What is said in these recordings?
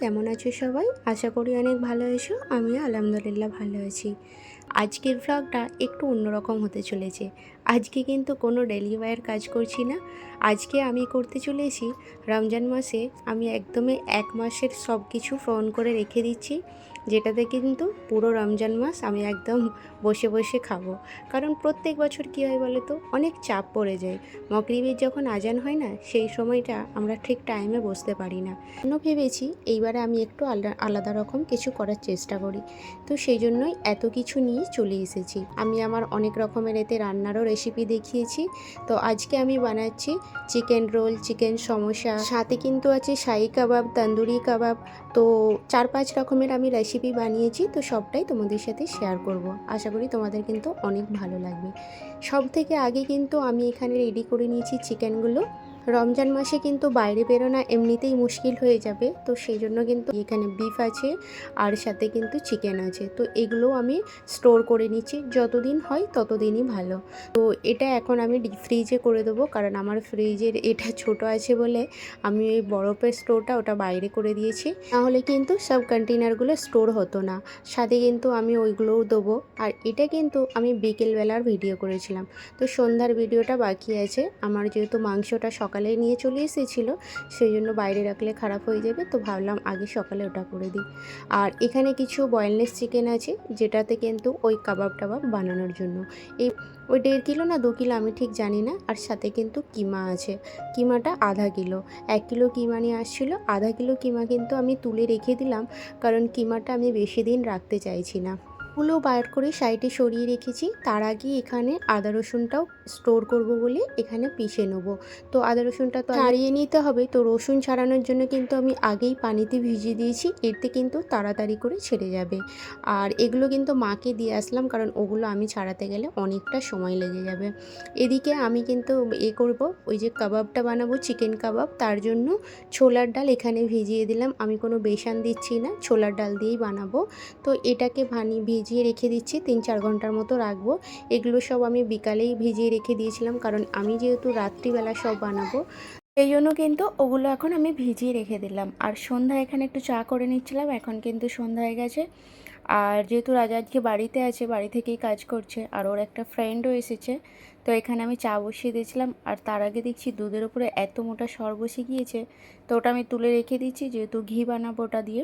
কেমন আছো সবাই? আশা করি অনেক ভালো আছো। আমি আলহামদুলিল্লাহ ভালো আছি। আজকের ভ্লগটা একটু অন্যরকম হতে চলেছে। আজকে কিন্তু কোনো ডেলি ওয়ার কাজ করছি না। আজকে আমি করতে চলেছি, রমজান মাসে আমি একদমই এক মাসের সব কিছু ফোন করে রেখে দিচ্ছি, যেটাতে কিন্তু পুরো রমজান মাস আমি একদম বসে বসে খাব। কারণ প্রত্যেক বছর কী হয় বলো তো অনেক চাপ পড়ে যায়। মকরিবের যখন আজান হয় না, সেই সময়টা আমরা ঠিক টাইমে বসতে পারি না। জন্য ভেবেছি এইবারে আমি একটু আলাদা আলাদা রকম কিছু করার চেষ্টা করি। তো সেই জন্যই এত কিছু নিয়ে চলে এসেছি। আমি আমার অনেক রকমের এতে রান্নারও রেসিপি দেখিয়েছি। তো আজকে আমি বানাচ্ছি চিকেন রোল চিকেন সমোসা। সাথে কিন্তু আছে শাহি কাবাব, তন্দুরি কাবাব। তো চার পাঁচ রকমের আমি রেসিপি বানিয়েছি, তো সবটাই তোমাদের সাথে শেয়ার করব। আশা করি তোমাদের কিন্তু অনেক ভালো লাগবে। সব থেকে আগে কিন্তু আমি এখানে রেডি করে নিয়েছি চিকেনগুলো রমজান মাসে কিন্তু বাইরে বেরোনা এমনিতেই মুশকিল হয়ে যাবে, তো সেই জন্য কিন্তু এখানে বিফ আছে আর সাথে কিন্তু চিকেন আছে। তো এগুলো আমি স্টোর করে নিচ্ছি, যতদিন হয় ততদিনই ভালো। তো এটা এখন আমি ফ্রিজে করে দেবো, কারণ আমার ফ্রিজের এটা ছোট আছে বলে আমি ওই বরফের স্টোরটা ওটা বাইরে করে দিয়েছি। নাহলে কিন্তু সব কন্টেনারগুলো স্টোর হতো না। সাথে কিন্তু আমি ওইগুলোও দেবো। আর এটা কিন্তু আমি বিকেলবেলার ভিডিও করেছিলাম। তো সন্ধ্যার ভিডিওটা বাকি আছে। আমার যেহেতু মাংসটা সকালে নিয়ে চলে এসেছিল, সেই জন্য বাইরে রাখলে খারাপ হয়ে যাবে, তো ভাবলাম আগে সকালে ওটা করে দিই। আর এখানে কিছু বয়েলনেস চিকেন আছে, যেটাতে কিন্তু ওই কাবাব টাবাব বানানোর জন্য। এই ওই দেড় কিলো না দু কিলো আমি ঠিক জানি না, আর সাথে কিন্তু কিমা আছে। কিমাটা আধা কিলো, এক কিলো কিমা নিয়ে আসছিল, আধা কিলো কিমা কিন্তু আমি তুলে রেখে দিলাম, কারণ কিমাটা আমি বেশি দিন রাখতে চাইছি না। গুলো বার করে সাইডে সরিয়ে রেখেছি। তার আগে এখানে আদা রসুনটাও স্টোর করব বলে এখানে পিষে নেব। তো আদা রসুনটা তো ছাড়িয়ে নিতে হবে। তো রসুন ছাড়ানোর জন্য কিন্তু আমি আগেই পানিতে ভিজিয়ে দিয়েছি। এতে কিন্তু তাড়াতাড়ি করে ছেড়ে যাবে। আর এগুলো কিন্তু মাকে দিয়ে আসলাম কারণ ওগুলো আমি ছাড়াতে গেলে অনেকটা সময় লেগে যাবে। এদিকে আমি কিন্তু এ করব, ওই যে কাবাবটা বানাবো, চিকেন কাবাব। তার জন্য ছোলার ডাল এখানে ভিজিয়ে দিলাম। আমি কোনো বেসন দিচ্ছি না, ছোলার ডাল দিয়েই বানাবো। তো এটাকে ভানি ভিজিয়ে রেখে দিচ্ছি, তিন চার ঘণ্টার মতো রাখব। এগুলো সব আমি বিকালেই ভিজিয়ে রেখে দিয়েছিলাম, কারণ আমি যেহেতু রাত্রিবেলা সব বানাবো এই জন্য কিন্তু ওগুলো এখন আমি ভিজিয়ে রেখে দিলাম। আর সন্ধ্যা এখানে একটু চা করে নিচ্ছিলাম, এখন কিন্তু সন্ধ্যা হয়ে গেছে। আর যেহেতু রাজা আজকে বাড়িতে আছে, বাড়ি থেকেই কাজ করছে, আর ওর একটা ফ্রেন্ডও এসেছে, তো এখানে আমি চা বসিয়ে দিয়েছিলাম। আর তার আগে দেখছি দুধের উপরে এত মোটা সর বসে গিয়েছে তো ওটা আমি তুলে রেখে দিচ্ছি, যেহেতু ঘি বানাবো ওটা দিয়ে।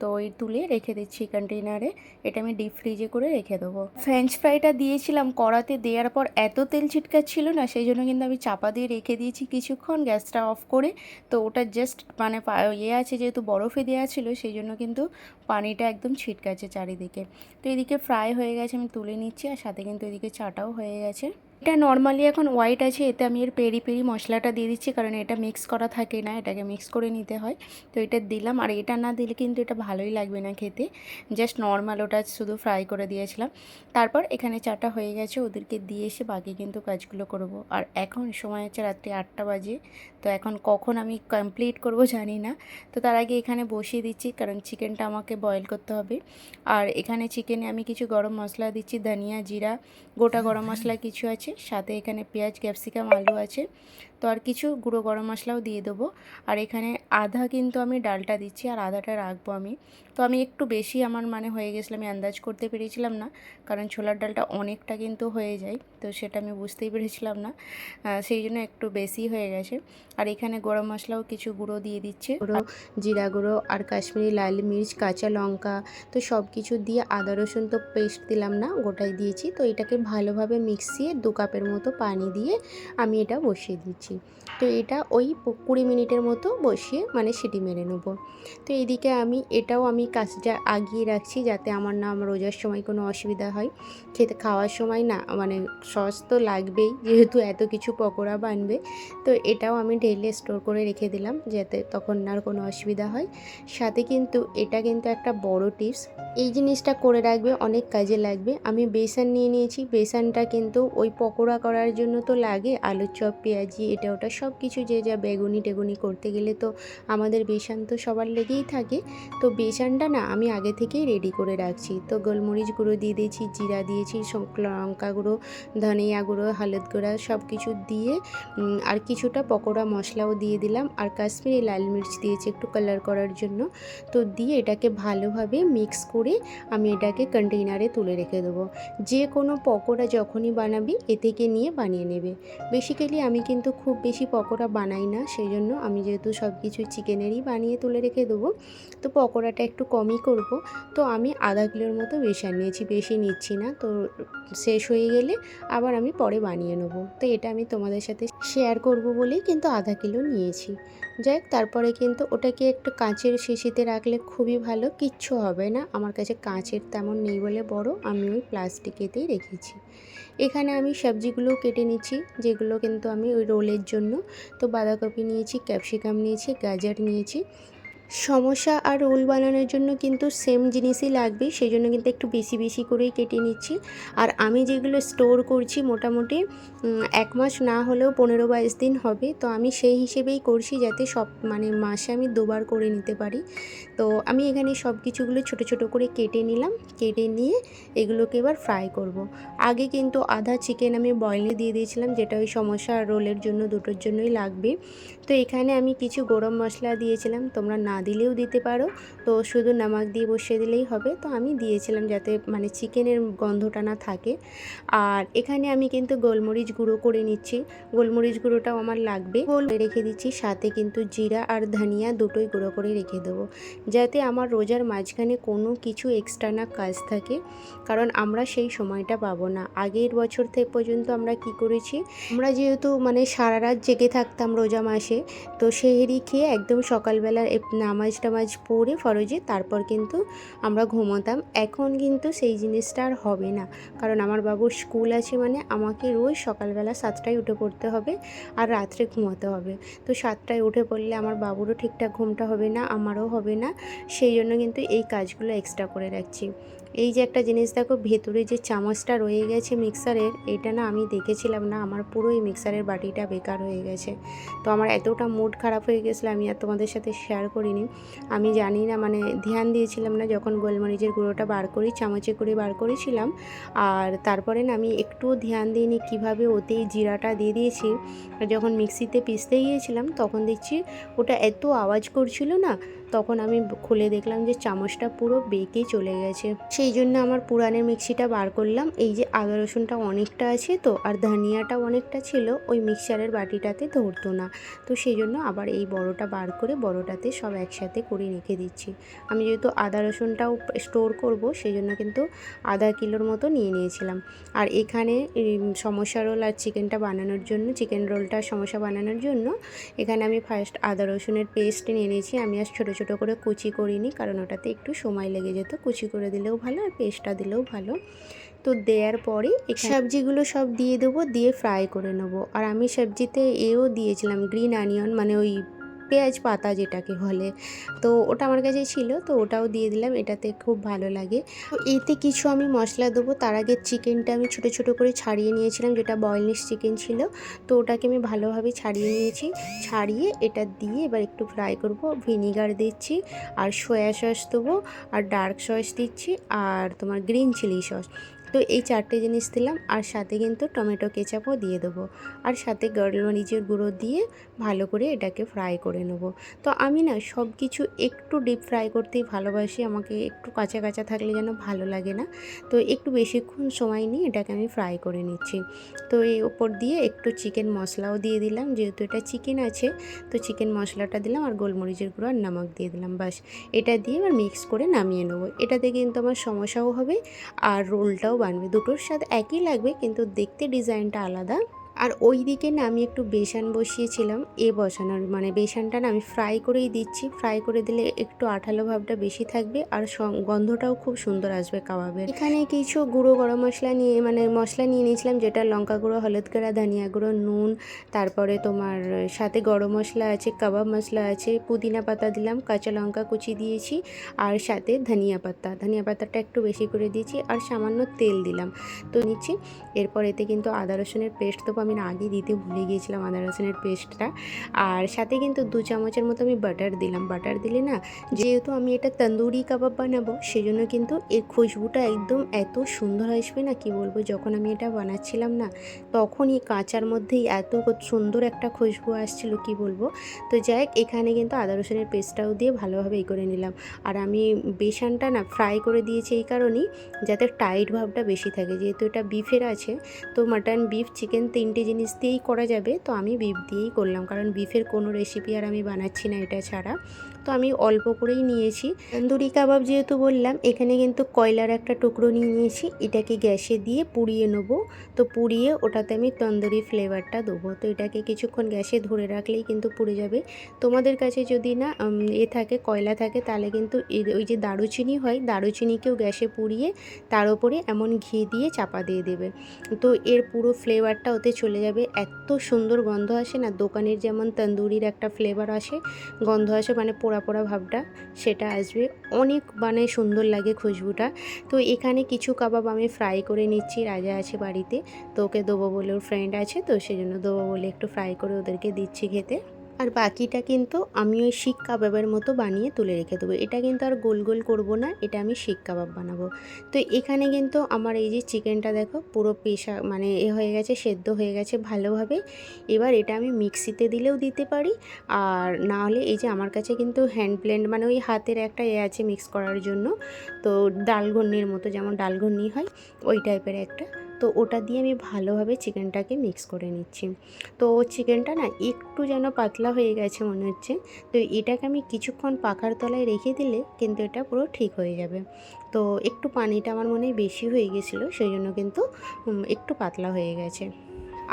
তো ওই তুলে রেখে দিচ্ছি কন্টেনারে এটা আমি ডিপ ফ্রিজে করে রেখে দেবো। ফ্রেঞ্চ ফ্রাইটা দিয়েছিলাম কড়াতে, দেওয়ার পর এত তেল ছিটকাচ্ছিল না, সেই জন্য কিন্তু আমি চাপা দিয়ে রেখে দিয়েছি কিছুক্ষণ, গ্যাসটা অফ করে। তো ওটা জাস্ট মানে ইয়ে আছে যেহেতু বরফে দেওয়া ছিল, সেই জন্য কিন্তু পানিটা একদম ছিটকাচ্ছে চারিদিকে। তো এদিকে ফ্রাই হয়ে গেছে, আমি তুলে নিচ্ছি, আর সাথে কিন্তু এদিকে চাটাও হয়ে গেছে। এটা নর্মালি এখন হোয়াইট আছে, এতে আমি এর পেরি পেরি মশলাটা দিয়ে দিচ্ছি, কারণ এটা মিক্স করা থাকে না, এটাকে মিক্স করে নিতে হয়। তো এটা দিলাম, আর এটা না দিলে কিন্তু এটা ভালোই লাগবে না খেতে। জাস্ট নর্মাল ওটা শুধু ফ্রাই করে দিয়েছিলাম। তারপর এখানে চাটা হয়ে গেছে, ওদেরকে দিয়ে এসে বাকি কিন্তু কাজগুলো করব। আর এখন সময় হচ্ছে রাত্রি আটটা বাজে, তো এখন কখন আমি কমপ্লিট করব জানি না। তো তার আগে এখানে বসিয়ে দিচ্ছি, কারণ চিকেনটা আমাকে বয়েল করতে হবে। আর এখানে চিকেনে আমি কিছু গরম মশলা দিচ্ছি, ধনিয়া, জিরা, গোটা গরম মশলা কিছু আছে। সাথে এখানে পেঁয়াজ ক্যাপসিকাম আলু আছে। তো আর কিছু গুঁড়ো গরম মশলাও দিয়ে দেবো। আর এখানে আধা কিন্তু আমি ডালটা দিচ্ছি আর আধাটা রাখব আমি। তো আমি একটু বেশি আমার মানে হয়ে গেছিল, আমি আন্দাজ করতে পেরেছিলাম না, কারণ ছোলার ডালটা অনেকটা কিন্তু হয়ে যায়, তো সেটা আমি বুঝতেই পেরেছিলাম না। সেই জন্য একটু বেশি হয়ে গেছে। আর এখানে গরম মশলাও কিছু গুঁড়ো দিয়ে দিচ্ছে। গুঁড়ো, জিরা গুঁড়ো আর কাশ্মীরি লাল মির্চ, কাঁচা লঙ্কা, তো সব কিছু দিয়ে আদা, রসুন তো পেস্ট দিলাম না, গোটাই দিয়েছি। তো এটাকে ভালোভাবে মিক্সিয়ে দু কাপের মতো পানি দিয়ে আমি এটা বসিয়ে দিচ্ছি। তো এটা ওই কুড়ি মিনিটের মতো বসিয়ে মানে সিটি মেরে নেব। তো এদিকে আমি এটাও আমি কাজটা আগিয়ে রাখছি যাতে আমার না আমার রোজার সময় কোনো অসুবিধা হয়। খেতে খাওয়ার সময় না মানে সস তো লাগবেই যেহেতু এত কিছু পকোড়া বানবে। তো এটাও আমি ঢেলে স্টোর করে রেখে দিলাম যাতে তখন আর কোনো অসুবিধা হয়। সাথে কিন্তু এটা কিন্তু একটা বড় টিপস এই জিনিসটা করে রাখবে, অনেক কাজে লাগবে। আমি বেসন নিয়ে নিয়েছি। বেসনটা কিন্তু ওই পকোড়া করার জন্য তো লাগে। আলুর চপ, পেঁয়াজি এটা ওটা সব কিছু যে যা বেগুনি টেগুনি করতে গেলে তো আমাদের বেসান তো সবার লেগেই থাকে। তো বেসানটা না আমি আগে থেকেই রেডি করে রাখছি। তো গোলমরিচ গুঁড়ো দিয়ে দিয়েছি, জিরা দিয়েছি লঙ্কা গুঁড়ো, ধনিয়া গুঁড়ো, হলুদ গুঁড়া সব কিছু দিয়ে আর কিছুটা পকোড়া মশলাও দিয়ে দিলাম। আর কাশ্মীরি লাল মির্চ দিয়েছি একটু কালার করার জন্য। তো দিয়ে এটাকে ভালোভাবে মিক্স করে আমি এটাকে কন্টেইনারে তুলে রেখে দেবো। যে কোনো পকোড়া যখনই বানাবি এ থেকে নিয়ে বানিয়ে নেবে। বেসিক্যালি আমি কিন্তু খুব বেশি পকোড়া বানাই না সেই জন্য আমি যেহেতু সব কিছু চিকেনেরই বানিয়ে তুলে রেখে দেবো, তো পকোড়াটা একটু কমই করব। তো আমি আধা কিলোর মতো বেসান নিয়েছি, বেশি নিচ্ছি না, তো শেষ হয়ে গেলে আবার আমি পরে বানিয়ে নেব। তো এটা আমি তোমাদের সাথে শেয়ার করব বলেই কিন্তু আধা কিলো নিয়েছি। যাই তারপরে কিন্তু ওটাকে একটু কাঁচের শিশিতে রাখলে খুবই ভালো। কিচ্ছু হবে না। আমার কাছে কাঁচের তেমন নেই বলে বড়। আমি ওই প্লাস্টিকেতেই রেখেছি। এখানে আমি সবজিগুলো কেটে নিচ্ছি, যেগুলো কিন্তু আমি ওই রোলের জন্য। তো বাঁধাকপি নিয়েছি, ক্যাপসিকাম নিয়েছি, গাজর নিয়েছি। সমস্যা আর রোল বানানোর জন্য কিন্তু সেম জিনিসই লাগবে সেই জন্য কিন্তু একটু বেশি বেশি করেই কেটে নিচ্ছি। আর আমি যেগুলো স্টোর করছি মোটামুটি এক মাস না হলেও পনেরো বাইশ দিন হবে, তো আমি সেই হিসেবেই করছি যাতে সব মানে মাসে আমি দুবার করে নিতে পারি। তো আমি এখানে সব কিছুগুলো ছোট ছোট করে কেটে নিলাম, কেটে নিয়ে এগুলোকে এবার ফ্রাই করব। আগে কিন্তু আধা চিকেন আমি বয়েলে দিয়ে দিয়েছিলাম, যেটা ওই সমস্যা আর রোলের জন্য, দুটোর জন্যই লাগবে। তো এখানে আমি কিছু গরম মশলা দিয়েছিলাম, তোমরা না দিলেও দিতে পারো। তো শুধু নামাক দিয়ে বসিয়ে দিলেই হবে। তো আমি দিয়েছিলাম যাতে মানে চিকেনের গন্ধটা না থাকে। আর এখানে আমি কিন্তু গোলমরিচ গুঁড়ো করে নিচ্ছি। গোলমরিচ গুঁড়োটাও আমার লাগবে। গোল রেখে দিচ্ছি, সাথে কিন্তু জিরা আর ধনিয়া দুটোই গুঁড়ো করে রেখে দেবো। যাতে আমার রোজার মাঝখানে কোনো কিছু এক্সট্রা না কাজ থাকে। কারণ আমরা সেই সময়টা পাবো না। আগের বছর থেকে পর্যন্ত আমরা কি করেছি, আমরা যেহেতু মানে সারা রাত জেগে থাকতাম রোজা মাসে তো সেহেরি খেয়ে একদম সকালবেলা এপ- নামাজ টামাজ পড়ে ফরজে, তারপর কিন্তু আমরা ঘুমোতাম। এখন কিন্তু সেই জিনিসটা আর হবে না। কারণ আমার বাবুর স্কুল আছে মানে আমাকে রোজ সকালবেলা সাতটায় উঠে পড়তে হবে আর রাত্রে ঘুমোতে হবে। তো সাতটায় উঠে পড়লে আমার বাবুরও ঠিকঠাক ঘুমটা হবে না, আমারও হবে না। সেই জন্য কিন্তু এই কাজগুলো এক্সট্রা করে রাখছি। এই যে একটা জিনিস দেখো, ভেতরে যে চামচটা রয়ে গেছে মিক্সারের, এটা না আমি দেখেছিলাম না, আমার পুরো এই মিক্সারের বাটিটা বেকার হয়ে গেছে। তো আমার এতটা মুড খারাপ হয়ে গেছিল, আমি আর তোমাদের সাথে শেয়ার করিনি। আমি জানি না মানে ধ্যান দিয়েছিলাম না, যখন গোলমরিচের গুঁড়োটা বার করি, চামচে করে বার করেছিলাম। আর তারপরে না, আমি একটুও ধ্যান দিইনি, কীভাবে ওতেই জিরাটা দিয়ে দিয়েছি। যখন মিক্সিতে পিসতে গিয়েছিলাম, তখন দেখছি ওটা এত আওয়াজ করছিল না তখন আমি খুলে দেখলাম যে চামচটা পুরো বেঁকে চলে গেছে। সেই জন্য আমার পুরানের মিক্সিটা বার করলাম। এই যে আদা রসুনটা অনেকটা আছে তো, আর ধনিয়াটা অনেকটা ছিল, ওই মিক্সারের বাটিটাতে ধরতো না। তো সেই জন্য আবার এই বড়টা বার করে বড়টাতে সব একসাথে করে রেখে দিচ্ছি। আমি যেহেতু আদা রসুনটাও স্টোর করব, সেই জন্য কিন্তু আধা কিলোর মতো নিয়ে নিয়েছিলাম। আর এখানে সমস্যা রোল আর চিকেনটা বানানোর জন্য, চিকেন রোলটা সমস্যা বানানোর জন্য এখানে আমি ফার্স্ট আদা রসুনের পেস্ট নিয়ে নিয়েছি। আমি আর ছোটো ছোটো করে কুচি করিনি, কারণ ওটাতে একটু সময় লেগে যেত। কুচি করে দিলেও ভালো আর পেস্টটা দিলেও ভালো। তো দেওয়ার পরে সবজিগুলো সব দিয়ে দেবো, দিয়ে ফ্রাই করে নেব। আর আমি সবজিতে এও দিয়েছিলাম গ্রিন অনিয়ন মানে ওই পেঁয়াজ পাতা যেটাকে বলে। তো ওটা আমার কাছে ছিল, তো ওটাও দিয়ে দিলাম, এটাতে খুব ভালো লাগে। এতে কিছু আমি মশলা দেবো, তার আগে চিকেনটা আমি ছোটো ছোটো করে ছাড়িয়ে নিয়েছিলাম, যেটা বয়েলনেস চিকেন ছিল। তো ওটাকে আমি ভালোভাবে ছাড়িয়ে নিয়েছি, ছাড়িয়ে এটা দিয়ে এবার একটু ফ্রাই করব। ভিনিগার দিচ্ছি, আর সয়া সস দেবো, আর ডার্ক সস দিচ্ছি, আর তোমার গ্রিন চিলি সস তো এই চারটে জিনিস দিলাম, আর সাথে কিন্তু টমেটো কেচাপও দিয়ে দেবো। আর সাথে গোলমরিচের গুঁড়ো দিয়ে ভালো করে এটাকে ফ্রাই করে নেব। তো আমি না সব কিছু একটু ডিপ ফ্রাই করতেই ভালোবাসি, আমাকে একটু কাঁচা কাঁচা থাকলে যেন ভালো লাগে না। তো একটু বেশিক্ষণ সময় নিয়ে এটাকে আমি ফ্রাই করে নিচ্ছি। তো এই ওপর দিয়ে একটু চিকেন মশলাও দিয়ে দিলাম, যেহেতু এটা চিকেন আছে, তো চিকেন মশলাটা দিলাম, আর গোলমরিচের গুঁড়ো আর নমক দিয়ে দিলাম বাস এটা দিয়ে এবার মিক্স করে নামিয়ে নেব। এটাতে কিন্তু আমার সমস্যাও হবে, আর রোলটাও বানবে দুটোর সাথে একই লাগবে কিন্তু দেখতে ডিজাইনটা আলাদা। আর ওই দিকে না আমি একটু বেসন বসিয়েছিলাম, এ বসানোর মানে বেসনটা না আমি ফ্রাই করেই দিচ্ছি, ফ্রাই করে দিলে একটু আঠালো ভাবটা বেশি থাকবে আর গন্ধটাও খুব সুন্দর আসবে কাবাবের। এখানে কিছু গুঁড়ো গরম মশলা নিয়ে মানে মশলা নিয়ে নিয়েছিলাম যেটা লঙ্কা গুঁড়ো, হলুদ গুঁড়া, ধনিয়া গুঁড়ো, নুন, তারপরে তোমার সাথে গরম মশলা আছে, কাবাব মশলা আছে, পুদিনা পাতা দিলাম, কাঁচা লঙ্কা কুচি দিয়েছি আর সাথে ধনিয়া পাতা। ধনিয়া পাতাটা একটু বেশি করে দিয়েছি আর সামান্য তেল দিলাম। তো নিচ্ছি, এরপর এতে কিন্তু আদা রসুনের পেস্ট দেবো আমি না আগে দিতে ভুলে গিয়েছিলাম আদা রসুনের পেস্টটা। আর সাথে কিন্তু দু চামচের মতো আমি বাটার দিলাম। বাটার দিলে না যেহেতু আমি এটা তন্দুরি কাবাব বানাবো, সেজন্য কিন্তু এর খুশবুটা একদম এত সুন্দর আসবে না, কি বলব? যখন আমি এটা বানাচ্ছিলাম না, তখনই কাঁচার মধ্যেই এত সুন্দর একটা খুশবু আসছিল, কি বলব? তো যাই এখানে কিন্তু আদা রসুনের পেস্টটাও দিয়ে ভালোভাবে এই করে নিলাম। আর আমি বেসনটা না ফ্রাই করে দিয়েছি এই কারণেই, যাতে টাইট ভাবটা বেশি থাকে। যেহেতু এটা বিফের আছে, তো মাটন, বিফ, চিকেন তিনটে জিনিস দিয়েই করা যাবে, তো আমি বিফ দিয়েই করলাম। কারণ বিফের কোনো রেসিপি আর আমি বানাচ্ছি না এটা ছাড়া। তো আমি অল্প করেই নিয়েছি। তন্দুরি কাবাব যেহেতু বললাম, এখানে কিন্তু কয়লার একটা টুকরো নিয়ে নিয়েছি। এটাকে গ্যাসে দিয়ে পুড়িয়ে নেব। তো পুড়িয়ে ওটাতে আমি তন্দুরি ফ্লেভারটা দেবো। তো এটাকে কিছুক্ষণ গ্যাসে ধরে রাখলেই কিন্তু পুড়ে যাবে। তোমাদের কাছে যদি না এ থাকে, কয়লা থাকে, তাহলে কিন্তু ওই যে দারুচিনি হয়, দারুচিনিকেও গ্যাসে পুড়িয়ে তার উপরে এমন ঘি দিয়ে চাপা দিয়ে দেবে। তো এর পুরো ফ্লেভারটা ওতে চলে যাবে। এত সুন্দর গন্ধ আসে না? দোকানের যেমন তন্দুরির একটা ফ্লেভার আসে, গন্ধ আসে মানে পোড়া পোড়া ভাবটা, সেটা আসবে। অনেক মানে সুন্দর লাগে খুশবুটা। তো এখানে কিছু কাবাব আমি ফ্রাই করে নিচ্ছি, রাজা আছে বাড়িতে। তো ওকে দেবো বলে ওর ফ্রেন্ড আছে, তো সেই জন্য দেবো বলে একটু ফ্রাই করে ওদেরকে দিচ্ছি খেতে। আর বাকিটা কিন্তু আমি ওই শিক কাবাবের মতো বানিয়ে তুলে রেখে দেবো। এটা কিন্তু আর গোল গোল করব না, এটা আমি শিক কাবাব বানাবো। তো এখানে কিন্তু আমার এই যে চিকেনটা দেখো, পুরো পেশা মানে এ হয়ে গেছে, সেদ্ধ হয়ে গেছে ভালোভাবে। এবার এটা আমি মিক্সিতে দিলেও দিতে পারি, আর না হলে এই যে আমার কাছে কিন্তু হ্যান্ড ব্লেন্ড মানে ওই হাতের একটা এ আছে মিক্স করার জন্য। তো ডাল ঘন্নির মতো, যেমন ডাল ঘন্নি হয়, ওই টাইপের একটা তো ওটা দিয়ে আমি ভালোভাবে চিকেনটাকে মিক্স করে নিচ্ছি। তো চিকেনটা না একটু যেন পাতলা হয়ে গেছে মনে হচ্ছে। তো এটাকে আমি কিছুক্ষণ পাখার তলায় রেখে দিলে কিন্তু এটা পুরো ঠিক হয়ে যাবে। তো একটু পানিটা আমার মনে হয় বেশি হয়ে গেছিল, সেই জন্য কিন্তু একটু পাতলা হয়ে গেছে।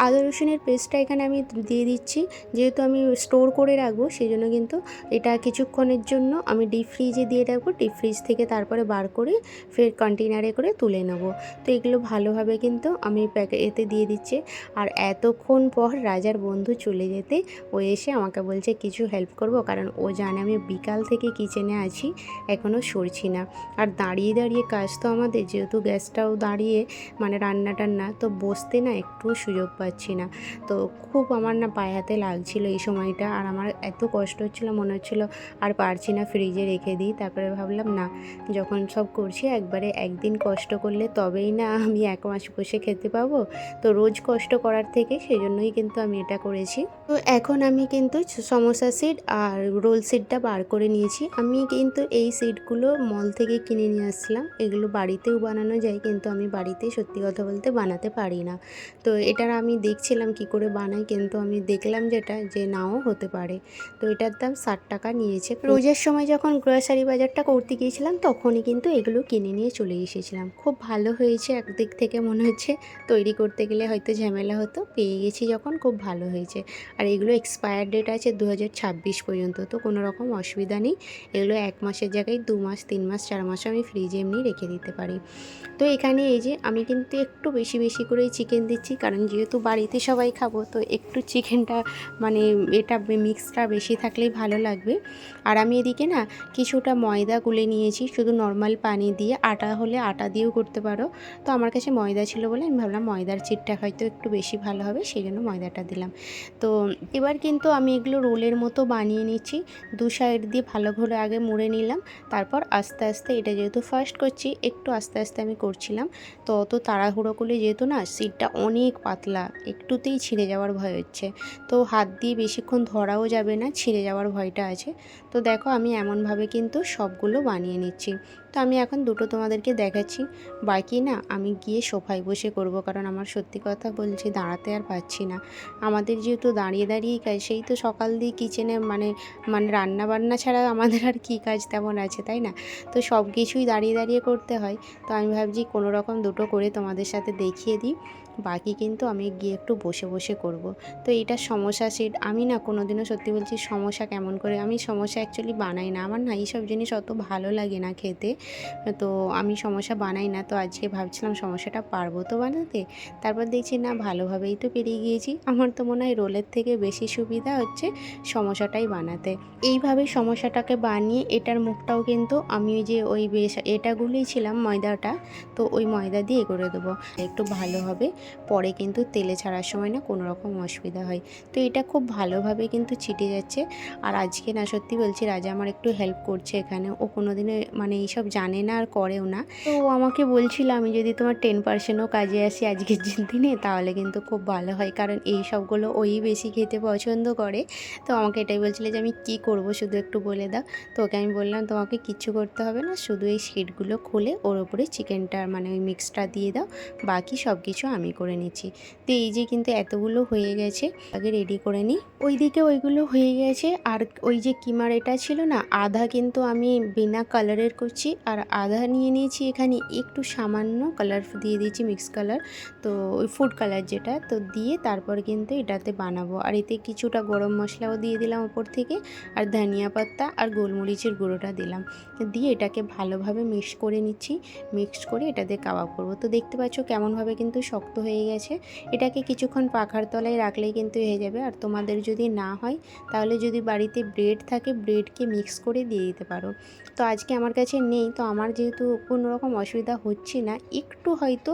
আদা রসুনের পেস্টটা এখানে আমি দিয়ে দিচ্ছি। যেহেতু আমি স্টোর করে রাখব সেই জন্য কিন্তু এটা কিছুক্ষণের জন্য আমি ডিপ ফ্রিজে দিয়ে রাখব। ডিপ ফ্রিজ থেকে তারপরে বার করে ফের কন্টেনারে করে তুলে নেব। তো এগুলো ভালোভাবে কিন্তু আমি এতে দিয়ে দিচ্ছি। আর এতক্ষণ পর রাজার বন্ধু চলে যেতে, ও এসে আমাকে বলছে, কিছু হেল্প করব? কারণ ও জানে আমি বিকাল থেকে কিচেনে আছি এখনও সরছি না। আর দাঁড়িয়ে দাঁড়িয়ে কাজ তো আমাদের, যেহেতু গ্যাসটাও দাঁড়িয়ে মানে রান্না টান্না তো বসতে না একটু সুযোগ পাচ্ছি না। তো খুব আমার না পায়ে হাতে লাগছিল এই সময়টা আর আমার এত কষ্ট হচ্ছিল, মনে হচ্ছিল আর পারছি না ফ্রিজে রেখে দিই। তারপরে ভাবলাম, না, যখন সব করছি, একবারে একদিন কষ্ট করলে তবেই না আমি এক মাস বসে খেতে পাবো। তো রোজ কষ্ট করার থেকে সেই জন্যই কিন্তু আমি এটা করেছি। তো এখন আমি কিন্তু সমোসা সিড আর রোল সিডটা বার করে নিয়েছি। আমি কিন্তু এই সিডগুলো মল থেকে কিনে নিয়ে আসছিলাম। এগুলো বাড়িতেও বানানো যায়, কিন্তু আমি বাড়িতে সত্যি কথা বলতে বানাতে পারি না। তো এটার আমি দেখছিলাম কি করে বানাই কিন্তু আমি দেখলাম যেটা যে নাও হতে পারে। তো এটার দাম ষাট টাকা নিয়েছে। রোজের সময় যখন গ্রসারি বাজারটা করতে গিয়েছিলাম তখনই কিন্তু এগুলো কিনে নিয়ে চলে এসেছিলাম। খুব ভালো হয়েছে একদিক থেকে মনে হচ্ছে তৈরি করতে গেলে হয়তো ঝামেলা হতো পেয়ে গেছি যখন খুব ভালো হয়েছে। আর এগুলো এক্সপায়ার ডেট আছে দু হাজার ছাব্বিশ পর্যন্ত তো কোনো রকম অসুবিধা নেই। এগুলো এক মাসের জায়গায় দু মাস তিন মাস চার মাস আমি ফ্রিজে এমনি রেখে দিতে পারি। তো এখানে এই যে আমি কিন্তু একটু বেশি বেশি করেই চিকেন দিচ্ছি কারণ যেহেতু বাড়িতে সবাই খাব, তো একটু চিকেনটা মানে এটা মিক্সটা বেশি থাকলেই ভালো লাগবে। আর আমি এদিকে না কিছুটা ময়দা গুলে নিয়েছি, শুধু নর্মাল পানি দিয়ে, আটা হলে আটা দিয়েও করতে পারো। তো আমার কাছে ময়দা ছিল বলে আমি ভাবলাম ময়দার চিটটা হয়তো একটু বেশি ভালো হবে সেই জন্য ময়দাটা দিলাম। তো এবার কিন্তু আমি এগুলো রোলের মতো বানিয়ে নিচ্ছি, দু সাইড দিয়ে ভালো করে আগে মুড়ে নিলাম, তারপর আস্তে আস্তে এটা যেহেতু ফার্স্ট করছি, একটু আস্তে আস্তে আমি করছিলাম। তো অত তাড়াহুড়ো করলে যেহেতু না সিটটা অনেক পাতলা একটুতেই ছিঁড়ে যাওয়ার ভয় হচ্ছে। তো হাত দিয়ে বেশিক্ষণ ধরাও যাবে না, ছিঁড়ে যাওয়ার ভয়টা আছে। তো দেখো আমি এমনভাবে কিন্তু সবগুলো বানিয়ে নিচ্ছি। তো আমি এখন দুটো তোমাদেরকে দেখাচ্ছি। বাকি না আমি গিয়ে সোফায় বসে করব, কারণ আমার সত্যি কথা বলছি, দাঁড়াতে আর পাচ্ছি না। আমাদের যেহেতু দাঁড়িয়ে দাঁড়িয়েই কাজ, সেই তো সকাল দিয়ে কিচেনে মানে মানে রান্না বান্না ছাড়া আমাদের আর কী কাজ তেমন আছে, তাই না? তো সব কিছুই দাঁড়িয়ে দাঁড়িয়ে করতে হয়। তো আমি ভাবছি কোনো রকম দুটো করে তোমাদের সাথে দেখিয়ে দিই। বাকি কিন্তু আমি গিয়ে একটু বসে বসে করব। তো এটা সমস্যা সিট আমি না কোনো দিনও সত্যি বলছি সমস্যা কেমন করে, আমি সমস্যা অ্যাকচুয়ালি বানাই না। আমার না এইসব জিনিস অত ভালো লাগে না খেতে। তো আমি সমস্যা বানাই না, তো আজকে ভাবছিলাম সমস্যাটা পারব তো বানাতে। তারপর দেখছি না, ভালোভাবেই তো পেরিয়ে গিয়েছি। আমার তো মনে হয় রোলের থেকে বেশি সুবিধা হচ্ছে সমস্যাটাই বানাতে। এইভাবে সমস্যাটাকে বানিয়ে এটার মুখটাও কিন্তু আমি ওই যে ওই বেশ এটা গুলিয়েছিলাম ময়দাটা, তো ওই ময়দা দিয়ে করে দেবো। একটু ভালো হবে। পরে কিন্তু তেলে ছাড়ার সময় না কোনো রকম অসুবিধা হয়। তো এটা খুব ভালোভাবে কিন্তু ছিটে যাচ্ছে। আর আজকে না সত্যি বলছি, রাজা আমার একটু হেল্প করছে এখানে। ও কোনো দিনে মানে এইসব জানে না আর করেও না। তো ও আমাকে বলছিল, আমি যদি তোমার টেন পার্সেন্টও কাজে আসি আজকের দিনে, তাহলে কিন্তু খুব ভালো হয়। কারণ এই সবগুলো ওই বেশি খেতে পছন্দ করে। তো আমাকে এটাই বলছিল যে, আমি কি করব? শুধু একটু বলে দাও। তো ওকে আমি বললাম, তোমাকে কিচ্ছু করতে হবে না। শুধু এই শিটগুলো খুলে ওর ওপরে চিকেনটা মানে ওই মিক্সটা দিয়ে দাও। বাকি সব কিছু আমি করে নিচ্ছি। তো এই যে কিন্তু এতগুলো হয়ে গেছে, আগে রেডি করে নিই। ওইদিকে ওইগুলো হয়ে গেছে, আর ওই যে কিমার এটা ছিল না, আধা কিন্তু আমি বিনা কালারের করছি, আর আধা নিয়ে নিয়েছি এখানে একটু সামান্য কালার দিয়ে দিয়েছি মিক্স কালার তো ওই ফুড কালার যেটা, তো দিয়ে তারপর কিন্তু এটাতে বানাবো। আর এতে কিছুটা গরম মশলাও দিয়ে দিলাম ওপর থেকে, আর ধনিয়া পাত্তা আর গোলমরিচের গুঁড়োটা দিলাম। দিয়ে এটাকে ভালোভাবে মিক্স করে নিচ্ছি মিক্স করে এটাতে কাবাব করব। তো দেখতে পাচ্ছ কেমনভাবে কিন্তু শক্ত হয়ে গেছে। এটাকে কিছুক্ষণ পাখার তলায় রাখলেই কিন্তু হয়ে যাবে। আর তোমাদের যদি না হয়, তাহলে যদি বাড়িতে ব্রেড থাকে, ব্রেডকে মিক্স করে দিয়ে দিতে পারো। তো আজকে আমার কাছে নেই। তো আমার যেহেতু কোনো রকম অসুবিধা হচ্ছে না, একটু হয়তো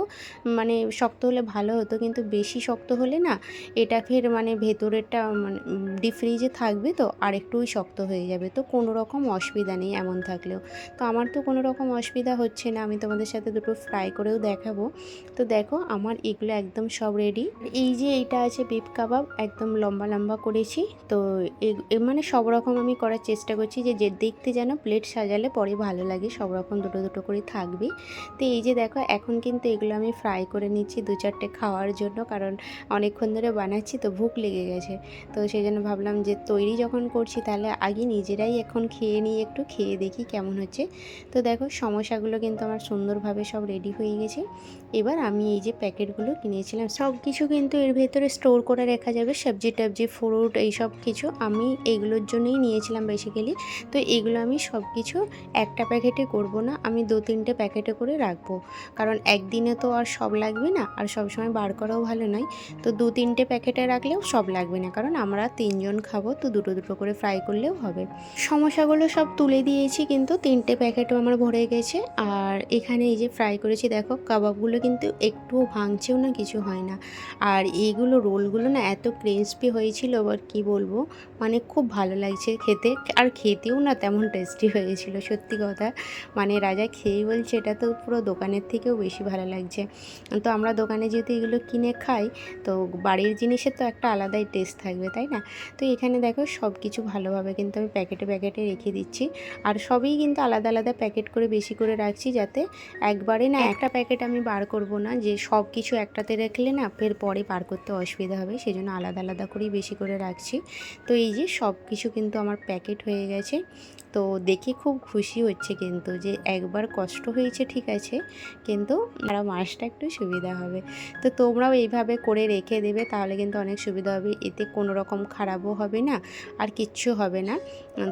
মানে শক্ত হলে ভালো হতো, কিন্তু বেশি শক্ত হলে না, এটা ফের মানে ভেতরেরটা মানে ডিপ ফ্রিজে থাকবে, তো আর একটুই শক্ত হয়ে যাবে। তো কোনো রকম অসুবিধা নেই এমন থাকলেও। তো আমার তো কোনো রকম অসুবিধা হচ্ছে না। আমি তোমাদের সাথে দুটো ফ্রাই করেও দেখাবো। তো দেখো, আমার এগুলো একদম সব রেডি এই যে এইটা আছে বিফ কাবাব একদম লম্বা লম্বা করেছি। তো মানে সব রকম আমি করার চেষ্টা করছি যে যে দেখতে যেন প্লেট সাজালে পরে ভালো লাগে, সব রকম দুটো দুটো করে থাকবে। তো এই যে দেখো, এখন কিন্তু এগুলো আমি ফ্রাই করে নিচ্ছি দু চারটে খাওয়ার জন্য, কারণ অনেকক্ষণ ধরে বানাচ্ছি তো ভুক লেগে গেছে। তো সেই জন্য ভাবলাম যে, তৈরি যখন করছি তাহলে আগে নিজেরাই এখন খেয়ে নিয়ে একটু খেয়ে দেখি কেমন হচ্ছে। তো দেখো, সমস্যাগুলো কিন্তু আমার সুন্দরভাবে সব রেডি হয়ে গেছে। এবার আমি এই যে প্যাকেটগুলো কিনেছিলাম। সব কিছু কিন্তু এর ভেতরে স্টোর করে রাখা যাবে। সবজি টবজি ফ্রুট এই সব কিছু আমি এইগুলোর জন্যই নিয়েছিলাম বেসিক্যালি তো এগুলো আমি সব কিছু একটা প্যাকেটে করব না, আমি দু তিনটে প্যাকেটে করে রাখব। কারণ একদিনে তো আর সব লাগবে না, আর সব সময় বার করাও ভালো নয়। তো দু তিনটে প্যাকেটে রাখলেও সব লাগবে না, কারণ আমরা তিনজন খাব, তো দুটো দুটো করে ফ্রাই করলেও হবে। সমস্যাগুলো সব তুলে দিয়েছি, কিন্তু তিনটে প্যাকেটও আমার ভরে গেছে। আর এখানে এই যে ফ্রাই করেছি, দেখো, কাবাবগুলো কিন্তু একটুও ভাঙছেও না কিছু হয় না। আর এইগুলো রোলগুলো না এত ক্রিসপি হয়েছিল আবার কি বলব মানে খুব ভালো লাগছে খেতে। আর খেতেও না তেমন টেস্টি হয়েছিল সত্যি কথা। মানে রাজা খেয়েই বলছে এটা তো পুরো দোকানের থেকেও বেশি ভালো লাগছে। তো আমরা দোকানে যেহেতু এগুলো কিনে খাই তো বাড়ির জিনিসের তো একটা আলাদাই টেস্ট থাকবে তাই না? তো এখানে দেখো সব কিছু ভালোভাবে কিন্তু আমি প্যাকেটে প্যাকেটে রেখে দিচ্ছি। আর সবই কিন্তু আলাদা আলাদা প্যাকেট করে বেশি করে রাখছি যাতে একবারে না একটা প্যাকেট আমি বার করব না যে সব কিছু একটাতে রাখলে না ফের পরে পার করতে অসুবিধা হবে সেই জন্য আলাদা আলাদা করেই বেশি করে রাখছি। তো এই যে সব কিছু কিন্তু আমার প্যাকেট হয়ে গেছে। তো দেখে খুব খুশি হচ্ছে কিন্তু যে একবার কষ্ট হয়েছে ঠিক আছে, কিন্তু আরও মাসটা একটু সুবিধা হবে। তো তোমরাও এইভাবে করে রেখে দেবে, তাহলে কিন্তু অনেক সুবিধা হবে। এতে কোনো রকম খারাপও হবে না, আর কিচ্ছু হবে না।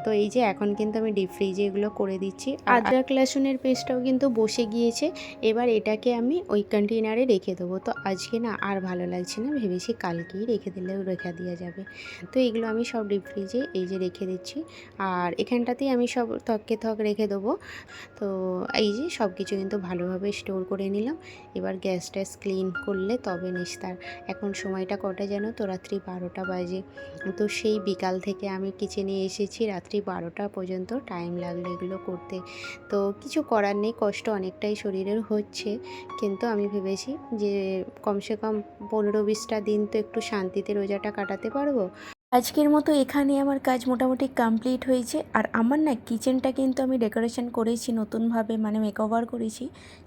তো এই যে এখন কিন্তু আমি ডিপ ফ্রিজে এগুলো করে দিচ্ছি। আর আদরক লসুনের পেস্টটাও কিন্তু বসে গিয়েছে। এবার এটাকে আমি ওই কন্টেনারে রেখে দেবো। তো আজকে না আর ভালো লাগছে না। ভেবেছি কালকেই রেখে দিলেও রেখে দেওয়া যাবে। তো এগুলো আমি সব ডিপ ফ্রিজে এই যে রেখে দিচ্ছি। আর এখানটাতেই আমি সব থককে থক রেখে দেবো। তো এই যে সব কিছু কিন্তু ভালোভাবে স্টোর করে নিলাম। এবার গ্যাস ট্যাস ক্লিন করলে তবে নিস্তার। এখন সময়টা কটা যেন তো? রাত্রি বারোটা বাজে। তো সেই বিকাল থেকে আমি কিচেনে এসেছি। রাত্রি বারোটা পর্যন্ত টাইম লাগল এগুলো করতে। তো কিছু করার নেই। কষ্ট অনেকটাই শরীরের হচ্ছে। কিন্তু আমি ভেবেছি যে কমসে কম পনেরো বিশটা দিন তো একটু শান্তিতে রোজাটা কাটাতে পারব। আজকের মতো এখানে আমার কাজ মোটামুটি কমপ্লিট হয়েছে। আর আমার না কিচেনটা কিন্তু আমি ডেকোরেশন করেছি, নতুনভাবে মানে মেকওভার করেছি।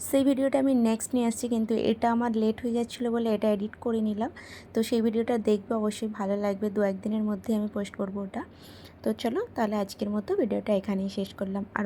সেই ভিডিওটা আমি নেক্সট নিয়ে আসছি কিন্তু এটা আমার লেট হয়ে যাচ্ছিল বলে এটা এডিট করে নিলাম। তো সেই ভিডিওটা দেখবে, অবশ্যই ভালো লাগবে। দু একদিনের মধ্যে আমি পোস্ট করব ওটা। তো চলো, তাহলে আজকের মতো ভিডিওটা এখানেই শেষ করলাম। আর